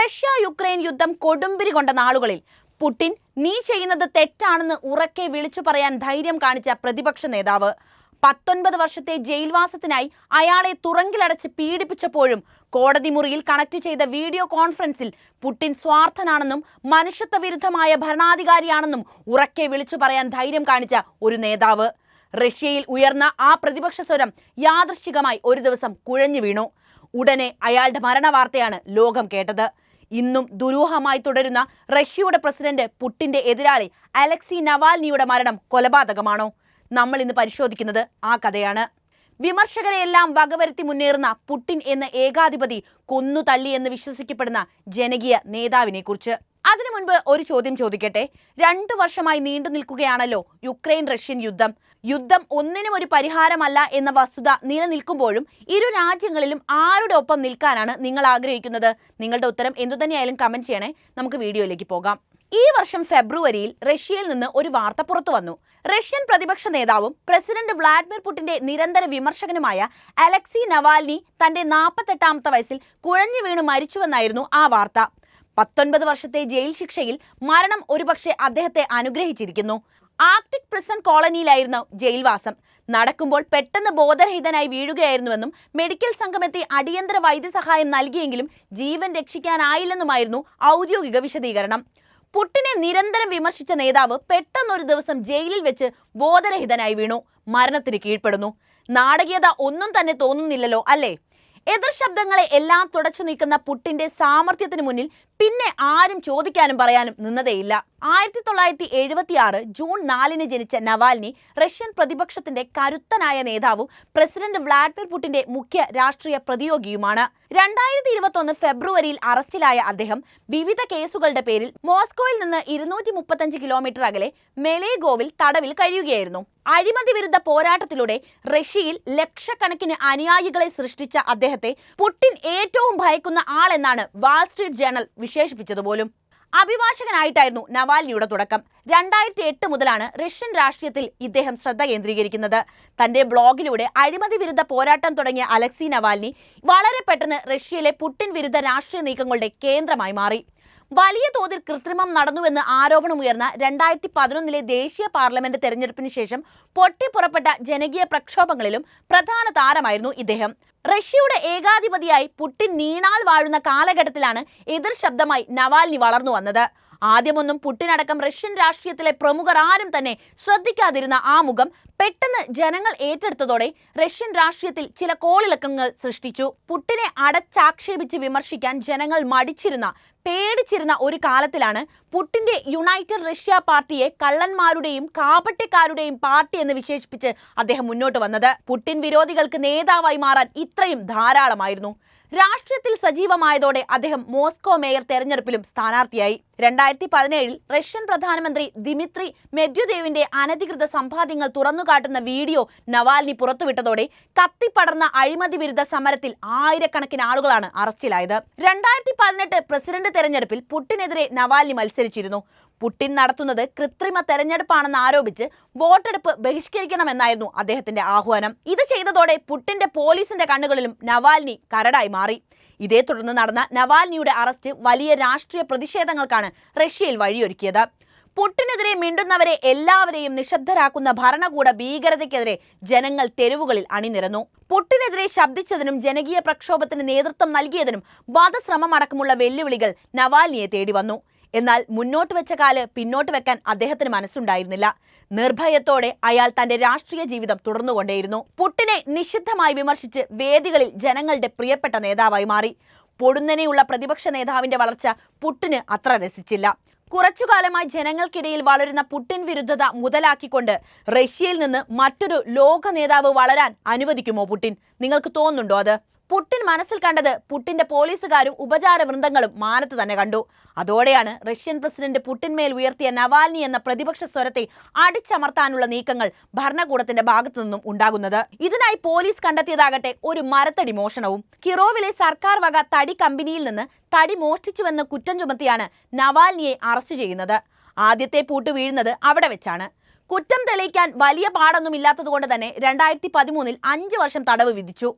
Russia Ukraine യുദ്ധം കൊടുമ്പിരി കൊണ്ട നാളുകളിൽ പുടിൻ നീ ചെയ്യുന്നത് തെറ്റാണെന്ന് ഉറക്കെ വിളിച്ചു പറയാൻ ധൈര്യം കാണിച്ച പ്രതിപക്ഷ നേതാവ്. പത്തൊൻപത് വർഷത്തെ ജയിൽവാസത്തിനായി അയാളെ തുറങ്കിലടച്ച് പീഡിപ്പിച്ചപ്പോഴും കോടതി മുറിയിൽ കണക്ട് ചെയ്ത വീഡിയോ കോൺഫറൻസിൽ പുടിൻ സ്വാർത്ഥനാണെന്നും മനുഷ്യത്വ വിരുദ്ധമായ ഭരണാധികാരിയാണെന്നും ഉറക്കെ വിളിച്ചു പറയാൻ ധൈര്യം കാണിച്ച ഒരു നേതാവ്. റഷ്യയിൽ ഉയർന്ന ആ പ്രതിപക്ഷ സ്വരം യാദൃശ്ചികമായി ഒരു ദിവസം കുഴഞ്ഞു വീണു. ഉടനെ അയാളുടെ മരണവാർത്തയാണ് ലോകം കേട്ടത്. ഇന്നും ദുരൂഹമായി തുടരുന്ന റഷ്യയുടെ പ്രസിഡന്റ് പുട്ടിന്റെ എതിരാളി അലക്സി നവാൽനിയുടെ മരണം കൊലപാതകമാണോ? നമ്മൾ ഇന്ന് പരിശോധിക്കുന്നത് ആ കഥയാണ്. വിമർശകരെയെല്ലാം വകവരുത്തി മുന്നേറുന്ന പുട്ടിൻ എന്ന ഏകാധിപതി കൊന്നു തള്ളി എന്ന് വിശ്വസിക്കപ്പെടുന്ന ജനകീയ നേതാവിനെ കുറിച്ച്. അതിനു മുൻപ് ഒരു ചോദ്യം ചോദിക്കട്ടെ? രണ്ടു വർഷമായി നീണ്ടു നിൽക്കുകയാണല്ലോ യുക്രൈൻ റഷ്യൻ യുദ്ധം. യുദ്ധം ഒന്നിനും ഒരു പരിഹാരമല്ല എന്ന വസ്തുത നിലനിൽക്കുമ്പോഴും ഇരു രാജ്യങ്ങളിലും ആരുടെ ഒപ്പം നിൽക്കാനാണ് നിങ്ങൾ ആഗ്രഹിക്കുന്നത്? നിങ്ങളുടെ ഉത്തരം എന്തുതന്നെയായാലും കമന്റ് ചെയ്യണേ. നമുക്ക് വീഡിയോയിലേക്ക് പോകാം. ഈ വർഷം ഫെബ്രുവരിയിൽ റഷ്യയിൽ നിന്ന് ഒരു വാർത്ത പുറത്തു വന്നു. റഷ്യൻ പ്രതിപക്ഷ നേതാവും പ്രസിഡന്റ് വ്ളാഡിമിർ പുടിന്റെ നിരന്തര വിമർശകനുമായ അലക്സി നവാൽനി തന്റെ നാൽപ്പത്തെട്ടാമത്തെ വയസ്സിൽ കുഴഞ്ഞു വീണു മരിച്ചുവെന്നായിരുന്നു ആ വാർത്ത. പത്തൊൻപത് വർഷത്തെ ജയിൽ ശിക്ഷയിൽ മരണം ഒരുപക്ഷെ അദ്ദേഹത്തെ അനുഗ്രഹിച്ചിരിക്കുന്നു. ആർട്ടിക് പ്രിസൺ കോളനിയിലായിരുന്നു ജയിൽവാസം. നടക്കുമ്പോൾ പെട്ടെന്ന് ബോധരഹിതനായി വീഴുകയായിരുന്നുവെന്നും മെഡിക്കൽ സംഘമെത്തി അടിയന്തര വൈദ്യസഹായം നൽകിയെങ്കിലും ജീവൻ രക്ഷിക്കാനായില്ലെന്നുമായിരുന്നു ഔദ്യോഗിക വിശദീകരണം. പുട്ടിനെ നിരന്തരം വിമർശിച്ച നേതാവ് പെട്ടെന്നൊരു ദിവസം ജയിലിൽ വെച്ച് ബോധരഹിതനായി വീണു. മരണത്തിന് കീഴ്പ്പെടുന്നു. നാടകീയത ഒന്നും തന്നെ തോന്നുന്നില്ലല്ലോ അല്ലേ? എതിർ ശബ്ദങ്ങളെ എല്ലാം തുടച്ചു നീക്കുന്ന പുട്ടിന്റെ സാമർഥ്യത്തിന് മുന്നിൽ പിന്നെ ആരും ചോദിക്കാനും പറയാനും നിന്നതേയില്ല. ആയിരത്തി തൊള്ളായിരത്തി എഴുപത്തി ആറ് ജൂൺ നാലിന് ജനിച്ച നവാൽനി റഷ്യൻ പ്രതിപക്ഷത്തിന്റെ കരുത്തനായ നേതാവും പ്രസിഡന്റ് വ്ളാഡിമിർ പുടിന്റെ മുഖ്യ രാഷ്ട്രീയ പ്രതിയോഗിയുമാണ്. രണ്ടായിരത്തി ഇരുപത്തൊന്ന് ഫെബ്രുവരിയിൽ അറസ്റ്റിലായ അദ്ദേഹം വിവിധ കേസുകളുടെ പേരിൽ മോസ്കോയിൽ നിന്ന് ഇരുന്നൂറ്റി മുപ്പത്തഞ്ച് കിലോമീറ്റർ അകലെ മെലേഗോവിൽ തടവിൽ കഴിയുകയായിരുന്നു. അഴിമതി വിരുദ്ധ പോരാട്ടത്തിലൂടെ റഷ്യയിൽ ലക്ഷക്കണക്കിന് അനുയായികളെ സൃഷ്ടിച്ച അദ്ദേഹത്തെ പുടിൻ ഏറ്റവും ഭയക്കുന്ന ആളെന്നാണ് വാൾസ്ട്രീറ്റ് ജേണൽ വിശേഷിപ്പിച്ചത് പോലും അഭിഭാഷകനായിട്ടായിരുന്നു നവാൽനിയുടെ തുടക്കം. രണ്ടായിരത്തി എട്ട് മുതലാണ് റഷ്യൻ രാഷ്ട്രീയത്തിൽ ഇദ്ദേഹം ശ്രദ്ധ കേന്ദ്രീകരിക്കുന്നത്. തന്റെ ബ്ലോഗിലൂടെ അഴിമതി വിരുദ്ധ പോരാട്ടം തുടങ്ങിയ അലക്സി നവാൽനി വളരെ പെട്ടെന്ന് റഷ്യയിലെ പുട്ടിൻ വിരുദ്ധ രാഷ്ട്രീയ നീക്കങ്ങളുടെ കേന്ദ്രമായി മാറി. വലിയ തോതിൽ കൃത്രിമം നടന്നുവെന്ന് ആരോപണമുയർന്ന രണ്ടായിരത്തി പതിനൊന്നിലെ ദേശീയ പാർലമെന്റ് തെരഞ്ഞെടുപ്പിന് ശേഷം പൊട്ടിപ്പുറപ്പെട്ട ജനകീയ പ്രക്ഷോഭങ്ങളിലും പ്രധാന താരമായിരുന്നു ഇദ്ദേഹം. റഷ്യയുടെ ഏകാധിപതിയായി പുട്ടിൻ നീണാൽ വാഴുന്ന കാലഘട്ടത്തിലാണ് എതിർ ശബ്ദമായി നവാൽനി വളർന്നു വന്നത്. ആദ്യമൊന്നും പുട്ടിനടക്കം റഷ്യൻ രാഷ്ട്രീയത്തിലെ പ്രമുഖർ ആരും തന്നെ ശ്രദ്ധിക്കാതിരുന്ന ആ മുഖം പെട്ടെന്ന് ജനങ്ങൾ ഏറ്റെടുത്തതോടെ റഷ്യൻ രാഷ്ട്രീയത്തിൽ ചില കോളിളക്കങ്ങൾ സൃഷ്ടിച്ചു. പുട്ടിനെ അടച്ചാക്ഷേപിച്ച് വിമർശിക്കാൻ ജനങ്ങൾ മടിച്ചിരുന്ന പേടിച്ചിരുന്ന ഒരു കാലത്തിലാണ് പുട്ടിന്റെ യുണൈറ്റഡ് റഷ്യ പാർട്ടിയെ കള്ളന്മാരുടെയും കാപട്യക്കാരുടെയും പാർട്ടി എന്ന് വിശേഷിപ്പിച്ച് അദ്ദേഹം മുന്നോട്ട് വന്നത്. പുട്ടിൻ വിരോധികൾക്ക് നേതാവായി മാറാൻ ഇത്രയും ധാരാളമായിരുന്നു. രാഷ്ട്രീയത്തിൽ സജീവമായതോടെ അദ്ദേഹം മോസ്കോ മേയർ തെരഞ്ഞെടുപ്പിലും സ്ഥാനാർത്ഥിയായി. രണ്ടായിരത്തി പതിനേഴിൽ റഷ്യൻ പ്രധാനമന്ത്രി ദിമിത്രി മെദ്യുദേവിന്റെ അനധികൃത സമ്പാദ്യങ്ങൾ തുറന്നുകാട്ടുന്ന വീഡിയോ നവാൽനി പുറത്തുവിട്ടതോടെ കത്തിപ്പടർന്ന അഴിമതി വിരുദ്ധ സമരത്തിൽ ആയിരക്കണക്കിന് ആളുകളാണ് അറസ്റ്റിലായത്. രണ്ടായിരത്തി പതിനെട്ട് പ്രസിഡന്റ് തെരഞ്ഞെടുപ്പിൽ പുട്ടിനെതിരെ നവാൽനി മത്സരിച്ചിരുന്നു. പുട്ടിൻ നടത്തുന്നത് കൃത്രിമ തെരഞ്ഞെടുപ്പാണെന്ന് ആരോപിച്ച് വോട്ടെടുപ്പ് ബഹിഷ്കരിക്കണമെന്നായിരുന്നു അദ്ദേഹത്തിന്റെ ആഹ്വാനം. ഇത് ചെയ്തതോടെ പുട്ടിന്റെ പോലീസിന്റെ കണ്ണുകളിലും നവാൽനി കരടായി മാറി. ഇതേ തുടർന്ന് നടന്ന നവാൽനിയുടെ അറസ്റ്റ് വലിയ രാഷ്ട്രീയ പ്രതിഷേധങ്ങൾക്കാണ് റഷ്യയിൽ വഴിയൊരുക്കിയത്. പുട്ടിനെതിരെ മിണ്ടുന്നവരെ എല്ലാവരെയും നിശബ്ദരാക്കുന്ന ഭരണകൂട ഭീകരതയ്ക്കെതിരെ ജനങ്ങൾ തെരുവുകളിൽ അണിനിരന്നു. പുട്ടിനെതിരെ ശബ്ദിച്ചതിനും ജനകീയ പ്രക്ഷോഭത്തിന് നേതൃത്വം നൽകിയതിനും വധശ്രമമടക്കമുള്ള വെല്ലുവിളികൾ നവാൽനിയെ തേടി വന്നു എന്നാൽ മുന്നോട്ട് വെച്ച കാൽ പിന്നോട്ട് വെക്കാൻ അദ്ദേഹത്തിന് മനസ്സുണ്ടായിരുന്നില്ല. നിർഭയത്തോടെ അയാൾ തന്റെ രാഷ്ട്രീയ ജീവിതം തുടർന്നുകൊണ്ടേയിരുന്നു. പുട്ടിനെ നിശിദ്ധമായി വിമർശിച്ച് വേദികളിൽ ജനങ്ങളുടെ പ്രിയപ്പെട്ട നേതാവായി മാറി. പൊടുന്നനെയുള്ള പ്രതിപക്ഷ നേതാവിന്റെ വളർച്ച പുട്ടിന് അത്ര രസിച്ചില്ല. കുറച്ചുകാലമായി ജനങ്ങൾക്കിടയിൽ വളരുന്ന പുട്ടിൻ വിരുദ്ധത മുതലാക്കിക്കൊണ്ട് റഷ്യയിൽ നിന്ന് മറ്റൊരു ലോക നേതാവ് വളരാൻ അനുവദിക്കുമോ പുട്ടിൻ? നിങ്ങൾക്ക് തോന്നുന്നുണ്ടോ അത്? പുട്ടിൻ മനസ്സിൽ കണ്ടത് പുട്ടിന്റെ പോലീസുകാരും ഉപചാര വൃന്ദങ്ങളും മാനത്ത് തന്നെ കണ്ടു. അതോടെയാണ് റഷ്യൻ പ്രസിഡന്റ് പുട്ടിന്മേൽ ഉയർത്തിയ നവാൽനി എന്ന പ്രതിപക്ഷ സ്വരത്തെ അടിച്ചമർത്താനുള്ള നീക്കങ്ങൾ ഭരണകൂടത്തിന്റെ ഭാഗത്തു നിന്നും ഉണ്ടാകുന്നത്. ഇതിനായി പോലീസ് കണ്ടെത്തിയതാകട്ടെ ഒരു മരത്തടി മോഷണവും. കിറോവിലെ സർക്കാർ വക തടി കമ്പനിയിൽ നിന്ന് തടി മോഷ്ടിച്ചുവെന്ന് കുറ്റം ചുമത്തിയാണ് നവാൽനിയെ അറസ്റ്റ് ചെയ്യുന്നത്. ആദ്യത്തെ പൂട്ട് വീഴുന്നത് അവിടെ വെച്ചാണ്. കുറ്റം തെളിയിക്കാൻ വലിയ പാടൊന്നും ഇല്ലാത്തതുകൊണ്ട് തന്നെ രണ്ടായിരത്തി പതിമൂന്നിൽ അഞ്ച് വർഷം തടവ് വിധിച്ചു.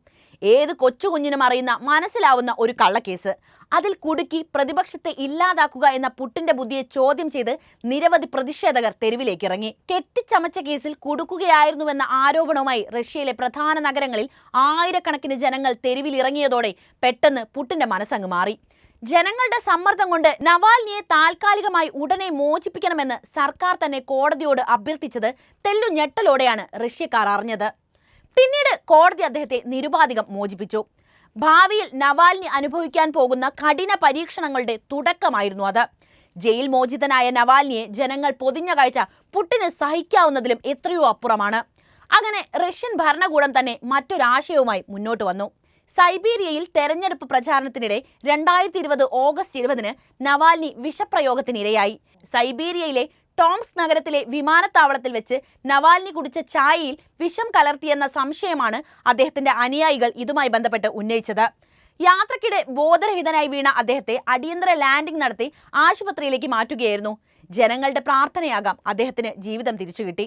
ഏത് കൊച്ചു കുഞ്ഞിനും അറിയുന്ന മനസ്സിലാവുന്ന ഒരു കള്ളക്കേസ്. അതിൽ കുടുക്കി പ്രതിപക്ഷത്തെ ഇല്ലാതാക്കുക എന്ന പുട്ടിന്റെ ബുദ്ധിയെ ചോദ്യം ചെയ്ത് നിരവധി പ്രതിഷേധകർ തെരുവിലേക്ക് ഇറങ്ങി. കെട്ടിച്ചമച്ച കേസിൽ കുടുക്കുകയായിരുന്നുവെന്ന ആരോപണവുമായി റഷ്യയിലെ പ്രധാന നഗരങ്ങളിൽ ആയിരക്കണക്കിന് ജനങ്ങൾ തെരുവിൽ ഇറങ്ങിയതോടെ പെട്ടെന്ന് പുട്ടിന്റെ മനസ്സങ്ങ് മാറി. ജനങ്ങളുടെ സമ്മർദ്ദം കൊണ്ട് നവാൽനിയെ താൽക്കാലികമായി ഉടനെ മോചിപ്പിക്കണമെന്ന് സർക്കാർ തന്നെ കോടതിയോട് അഭ്യർത്ഥിച്ചത് തെല്ലു ഞെട്ടലോടെയാണ് റഷ്യക്കാർ അറിഞ്ഞത്. പിന്നീട് കോടതി അദ്ദേഹത്തെ നിരുപാധികം മോചിപ്പിച്ചു. ഭാവിയിൽ നവാലിനി അനുഭവിക്കാൻ പോകുന്ന കഠിന പരീക്ഷണങ്ങളുടെ തുടക്കമായിരുന്നു അത്. ജയിൽ മോചിതനായ നവാലിനിയെ ജനങ്ങൾ പൊതിഞ്ഞ കാഴ്ച പുട്ടിന് സഹിക്കാവുന്നതിലും എത്രയോ അപ്പുറമാണ്. അങ്ങനെ റഷ്യൻ ഭരണകൂടം തന്നെ മറ്റൊരാശയവുമായി മുന്നോട്ട് വന്നു. സൈബീരിയയിൽ തെരഞ്ഞെടുപ്പ് പ്രചാരണത്തിനിടെ രണ്ടായിരത്തി ഇരുപത് ഓഗസ്റ്റ് ഇരുപതിന് നവാലിനി വിഷപ്രയോഗത്തിനിരയായി. സൈബീരിയയിലെ ടോംസ് നഗരത്തിലെ വിമാനത്താവളത്തിൽ വെച്ച് നവാൽനി കുടിച്ച ചായയിൽ വിഷം കലർത്തിയെന്ന സംശയമാണ് അദ്ദേഹത്തിന്റെ അനുയായികൾ ഇതുമായി ബന്ധപ്പെട്ട് ഉന്നയിച്ചത്. യാത്രക്കിടെ ബോധരഹിതനായി വീണ അദ്ദേഹത്തെ അടിയന്തര ലാൻഡിംഗ് നടത്തി ആശുപത്രിയിലേക്ക് മാറ്റുകയായിരുന്നു. ജനങ്ങളുടെ പ്രാർത്ഥനയാകാം അദ്ദേഹത്തിന് ജീവിതം തിരിച്ചു കിട്ടി.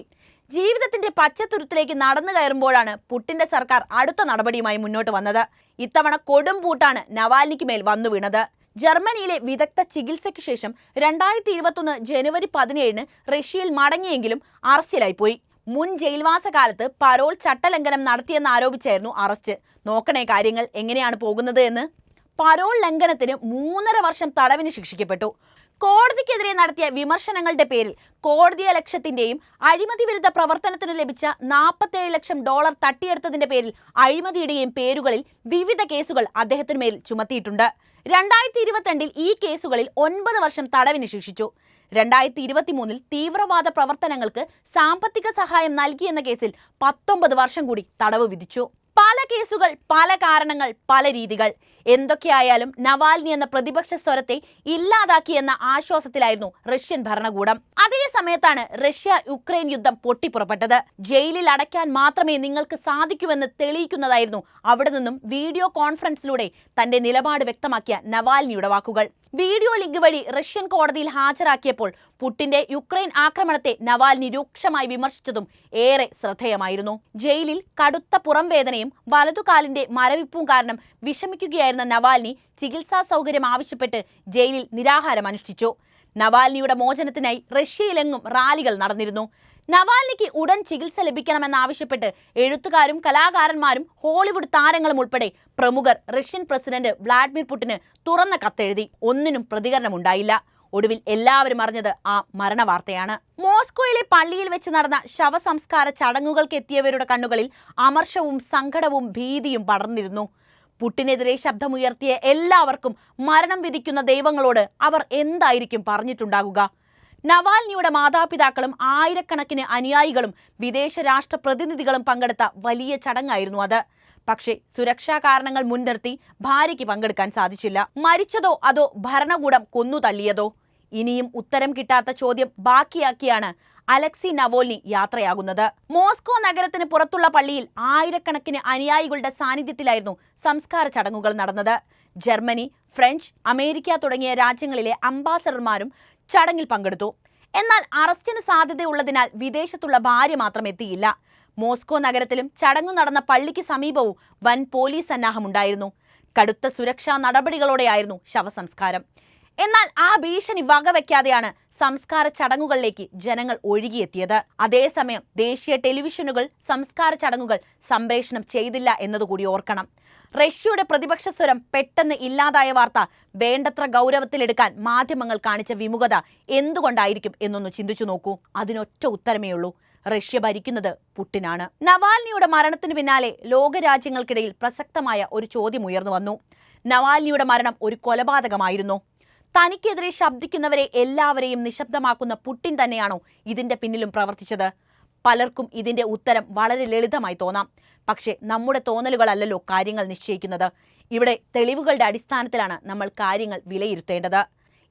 ജീവിതത്തിന്റെ പച്ചത്തുരുത്തിലേക്ക് നടന്നു കയറുമ്പോഴാണ് പുട്ടിന്റെ സർക്കാർ അടുത്ത നടപടിയുമായി മുന്നോട്ട് വന്നത്. ഇത്തവണ കൊടും പൂട്ടാണ് നവാൽനിക്ക് മേൽ വന്നു വീണത്. ജർമ്മനിയിലെ വിദഗ്ധ ചികിത്സയ്ക്ക് ശേഷം രണ്ടായിരത്തി ഇരുപത്തൊന്ന് ജനുവരി പതിനേഴിന് റഷ്യയിൽ മടങ്ങിയെങ്കിലും അറസ്റ്റിലായിപ്പോയി. മുൻ ജയിൽവാസ കാലത്ത് പരോൾ ചട്ടലംഘനം നടത്തിയെന്ന് ആരോപിച്ചായിരുന്നു അറസ്റ്റ്. നോക്കണേ കാര്യങ്ങൾ എങ്ങനെയാണ് പോകുന്നത് എന്ന്. പരോൾ ലംഘനത്തിന് മൂന്നര വർഷം തടവിന് ശിക്ഷിക്കപ്പെട്ടു. കോടതിക്കെതിരെ നടത്തിയ വിമർശനങ്ങളുടെ പേരിൽ കോടതിയ ലക്ഷ്യത്തിന്റെയും അഴിമതി വിരുദ്ധ പ്രവർത്തനത്തിന് ലഭിച്ച നാൽപ്പത്തേഴ് ലക്ഷം ഡോളർ തട്ടിയെടുത്തതിന്റെ പേരിൽ അഴിമതിയുടെയും പേരുകളിൽ വിവിധ കേസുകൾ അദ്ദേഹത്തിന് മേൽ ചുമത്തിയിട്ടുണ്ട്. രണ്ടായിരത്തി ഇരുപത്തിരണ്ടിൽ ഈ കേസുകളിൽ ഒൻപത് വർഷം തടവിന് ശിക്ഷിച്ചു. രണ്ടായിരത്തി ഇരുപത്തിമൂന്നിൽ തീവ്രവാദ പ്രവർത്തനങ്ങൾക്ക് സാമ്പത്തിക സഹായം നൽകിയെന്ന കേസിൽ പത്തൊമ്പത് വർഷം കൂടി തടവ് വിധിച്ചു. പല കേസുകൾ പല കാരണങ്ങൾ പല രീതികൾ. എന്തൊക്കെയായാലും നവാൽനി എന്ന പ്രതിപക്ഷ സ്വരത്തെ ഇല്ലാതാക്കി എന്ന ആശ്വാസത്തിലായിരുന്നു റഷ്യൻ ഭരണകൂടം. അതേ സമയത്താണ് റഷ്യ യുക്രൈൻ യുദ്ധം പൊട്ടിപ്പുറപ്പെട്ടത്. ജയിലിൽ അടയ്ക്കാൻ മാത്രമേ നിങ്ങൾക്ക് സാധിക്കൂവെന്ന് തെളിയിക്കുന്നതായിരുന്നു അവിടെ നിന്നും വീഡിയോ കോൺഫറൻസിലൂടെ തന്റെ നിലപാട് വ്യക്തമാക്കിയ നവാൽനിയുടെ വാക്കുകൾ. വീഡിയോ ലിങ്ക് വഴി റഷ്യൻ കോടതിയിൽ ഹാജരാക്കിയപ്പോൾ പുട്ടിന്റെ യുക്രൈൻ ആക്രമണത്തെ നവാൽനി രൂക്ഷമായി വിമർശിച്ചതും ഏറെ ശ്രദ്ധേയമായിരുന്നു. ജയിലിൽ കടുത്ത പുറംവേദനയും വലതുകാലിന്റെ മരവിപ്പും കാരണം വിഷമിക്കുകയായിരുന്ന നവാൽനി ചികിത്സാ സൗകര്യം ആവശ്യപ്പെട്ട് ജയിലിൽ നിരാഹാരം അനുഷ്ഠിച്ചു. നവാൽനിയുടെ മോചനത്തിനായി റഷ്യയിലെങ്ങും റാലികൾ നടന്നിരുന്നു. നവാൽനിക്ക് ഉടൻ ചികിത്സ ലഭിക്കണമെന്നാവശ്യപ്പെട്ട് എഴുത്തുകാരും കലാകാരന്മാരും ഹോളിവുഡ് താരങ്ങളും ഉൾപ്പെടെ പ്രമുഖർ റഷ്യൻ പ്രസിഡന്റ് വ്ളാഡിമിർ പുടിന് തുറന്ന കത്തെഴുതി. ഒന്നിനും പ്രതികരണം ഉണ്ടായില്ല. ഒടുവിൽ എല്ലാവരും അറിഞ്ഞത് ആ മരണവാർത്തയാണ്. മോസ്കോയിലെ പള്ളിയിൽ വെച്ച് നടന്ന ശവസംസ്കാര ചടങ്ങുകൾക്ക് എത്തിയവരുടെ കണ്ണുകളിൽ അമർഷവും സങ്കടവും ഭീതിയും പടർന്നിരുന്നു. പുട്ടിനെതിരെ ശബ്ദമുയർത്തിയ എല്ലാവർക്കും മരണം വിധിക്കുന്ന ദൈവങ്ങളോട് അവർ എന്തായിരിക്കും പറഞ്ഞിട്ടുണ്ടാകുക? നവാൽനിയുടെ മാതാപിതാക്കളും ആയിരക്കണക്കിന് അനുയായികളും വിദേശ രാഷ്ട്ര പ്രതിനിധികളും പങ്കെടുത്ത വലിയ ചടങ്ങായിരുന്നു അത്. പക്ഷേ സുരക്ഷാ കാരണങ്ങൾ മുൻനിർത്തി ഭാര്യയ്ക്ക് പങ്കെടുക്കാൻ സാധിച്ചില്ല. മരിച്ചതോ അതോ ഭരണകൂടം കൊന്നു തള്ളിയതോ? ഇനിയും ഉത്തരം കിട്ടാത്ത ചോദ്യം ബാക്കിയാക്കിയാണ് അലക്സി നവോലി യാത്രയാകുന്നത്. മോസ്കോ നഗരത്തിന് പുറത്തുള്ള പള്ളിയിൽ ആയിരക്കണക്കിന് അനുയായികളുടെ സാന്നിധ്യത്തിലായിരുന്നു സംസ്കാര ചടങ്ങുകൾ നടന്നത്. ജർമ്മനി ഫ്രഞ്ച് അമേരിക്ക തുടങ്ങിയ രാജ്യങ്ങളിലെ അംബാസഡർമാരും ചടങ്ങിൽ പങ്കെടുത്തു. എന്നാൽ അറസ്റ്റിന് സാധ്യതയുള്ളതിനാൽ വിദേശത്തുള്ള ഭാര്യ മാത്രം എത്തിയില്ല. മോസ്കോ നഗരത്തിലും ചടങ്ങു നടന്ന പള്ളിക്ക് സമീപവും വൻ പോലീസ് സന്നാഹമുണ്ടായിരുന്നു. കടുത്ത സുരക്ഷാ നടപടികളോടെയായിരുന്നു ശവസംസ്കാരം. എന്നാൽ ആ ഭീഷണി വകവെക്കാതെയാണ് സംസ്കാര ചടങ്ങുകളിലേക്ക് ജനങ്ങൾ ഒഴുകിയെത്തിയത്. അതേസമയം ദേശീയ ടെലിവിഷനുകൾ സംസ്കാര ചടങ്ങുകൾ സംപ്രേഷണം ചെയ്തില്ല എന്നതുകൂടി ഓർക്കണം. റഷ്യയുടെ പ്രതിപക്ഷ സ്വരം പെട്ടെന്ന് ഇല്ലാതായ വാർത്ത വേണ്ടത്ര ഗൗരവത്തിലെടുക്കാൻ മാധ്യമങ്ങൾ കാണിച്ച വിമുഖത എന്തുകൊണ്ടായിരിക്കും എന്നൊന്ന് ചിന്തിച്ചു നോക്കൂ. അതിനൊറ്റ ഉത്തരമേ ഉള്ളൂ. റഷ്യ ഭരിക്കുന്നത് പുട്ടിനാണ്. നവാൽനിയുടെ മരണത്തിന് പിന്നാലെ ലോകരാജ്യങ്ങൾക്കിടയിൽ പ്രസക്തമായ ഒരു ചോദ്യം ഉയർന്നു വന്നു. നവാൽനിയുടെ മരണം ഒരു കൊലപാതകമായിരുന്നു. തനിക്കെതിരെ ശബ്ദിക്കുന്നവരെ എല്ലാവരെയും നിശബ്ദമാക്കുന്ന പുട്ടിൻ തന്നെയാണോ ഇതിന്റെ പിന്നിലും പ്രവർത്തിച്ചത്? പലർക്കും ഇതിന്റെ ഉത്തരം വളരെ ലളിതമായി തോന്നാം. പക്ഷേ നമ്മുടെ തോന്നലുകളല്ലല്ലോ കാര്യങ്ങൾ നിശ്ചയിക്കുന്നത്. ഇവിടെ തെളിവുകളുടെ അടിസ്ഥാനത്തിലാണ് നമ്മൾ കാര്യങ്ങൾ വിലയിരുത്തേണ്ടത്.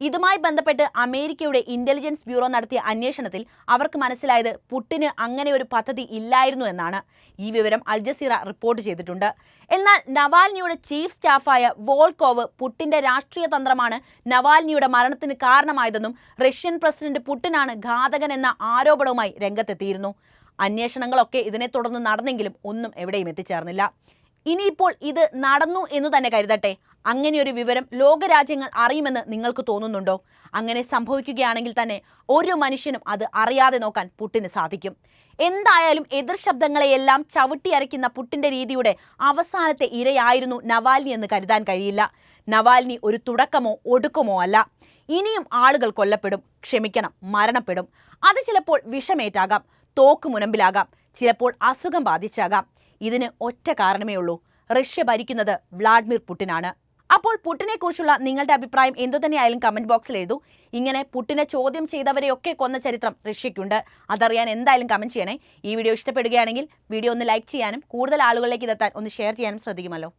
ഇതുമായി ബന്ധപ്പെട്ട് അമേരിക്കയുടെ ഇന്റലിജൻസ് ബ്യൂറോ നടത്തിയ അന്വേഷണത്തിൽ അവർക്ക് മനസ്സിലായത് പുട്ടിന് അങ്ങനെ ഒരു പദ്ധതി ഇല്ലായിരുന്നു എന്നാണ്. ഈ വിവരം അൽജസീറ റിപ്പോർട്ട് ചെയ്തിട്ടുണ്ട്. എന്നാൽ നവാൽനിയുടെ ചീഫ് സ്റ്റാഫായ വോൾക്കോവ് പുട്ടിന്റെ രാഷ്ട്രീയ തന്ത്രമാണ് നവാൽനിയുടെ മരണത്തിന് കാരണമായതെന്നും റഷ്യൻ പ്രസിഡന്റ് പുട്ടിനാണ് ഘാതകൻ എന്ന ആരോപണവുമായി രംഗത്തെത്തിയിരുന്നു. അന്വേഷണങ്ങളൊക്കെ ഇതിനെ തുടർന്ന് നടന്നെങ്കിലും ഒന്നും എവിടെയും എത്തിച്ചേർന്നില്ല. ഇനിയിപ്പോൾ ഇത് നടന്നു എന്ന് തന്നെ കരുതട്ടെ. അങ്ങനെയൊരു വിവരം ലോകരാജ്യങ്ങൾ അറിയുമെന്ന് നിങ്ങൾക്ക് തോന്നുന്നുണ്ടോ? അങ്ങനെ സംഭവിക്കുകയാണെങ്കിൽ തന്നെ ഒരു മനുഷ്യനും അത് അറിയാതെ നോക്കാൻ പുട്ടിന് സാധിക്കും. എന്തായാലും എതിർ ശബ്ദങ്ങളെയെല്ലാം ചവിട്ടിയരയ്ക്കുന്ന പുട്ടിന്റെ രീതിയുടെ അവസാനത്തെ ഇരയായിരുന്നു നവാൽനി എന്ന് കരുതാൻ കഴിയില്ല. നവാൽനി ഒരു തുടക്കമോ ഒടുക്കമോ അല്ല. ഇനിയും ആളുകൾ കൊല്ലപ്പെടും ക്ഷമിക്കണം മരണപ്പെടും. അത് ചിലപ്പോൾ വിഷമേറ്റാകാം. തോക്ക് മുനമ്പിലാകാം. ചിലപ്പോൾ അസുഖം ബാധിച്ചാകാം. ഇതിന് ഒറ്റ കാരണമേ ഉള്ളൂ. റഷ്യ ഭരിക്കുന്നത് വ്ളാഡിമിർ പുടിനാണ് അപ്പോൾ പുട്ടിനെ കുറിച്ചുള്ള നിങ്ങളുടെ അഭിപ്രായം എന്തു തന്നെയായാലും കമന്റ് ബോക്സിൽ എഴുതൂ. ഇങ്ങനെ പുട്ടിനെ ചോദ്യം ചെയ്തവരെയൊക്കെ കൊന്ന ചരിത്രം റഷ്യയ്ക്കുണ്ട്. അതറിയാൻ എന്തായാലും കമന്റ് ചെയ്യണേ. ഈ വീഡിയോ ഇഷ്ടപ്പെടുകയാണെങ്കിൽ വീഡിയോ ഒന്ന് ലൈക്ക് ചെയ്യാനും കൂടുതൽ ആളുകളിലേക്ക് ഇതെത്താൻ ഒന്ന് ഷെയർ ചെയ്യാനും ശ്രദ്ധിക്കുമല്ലോ.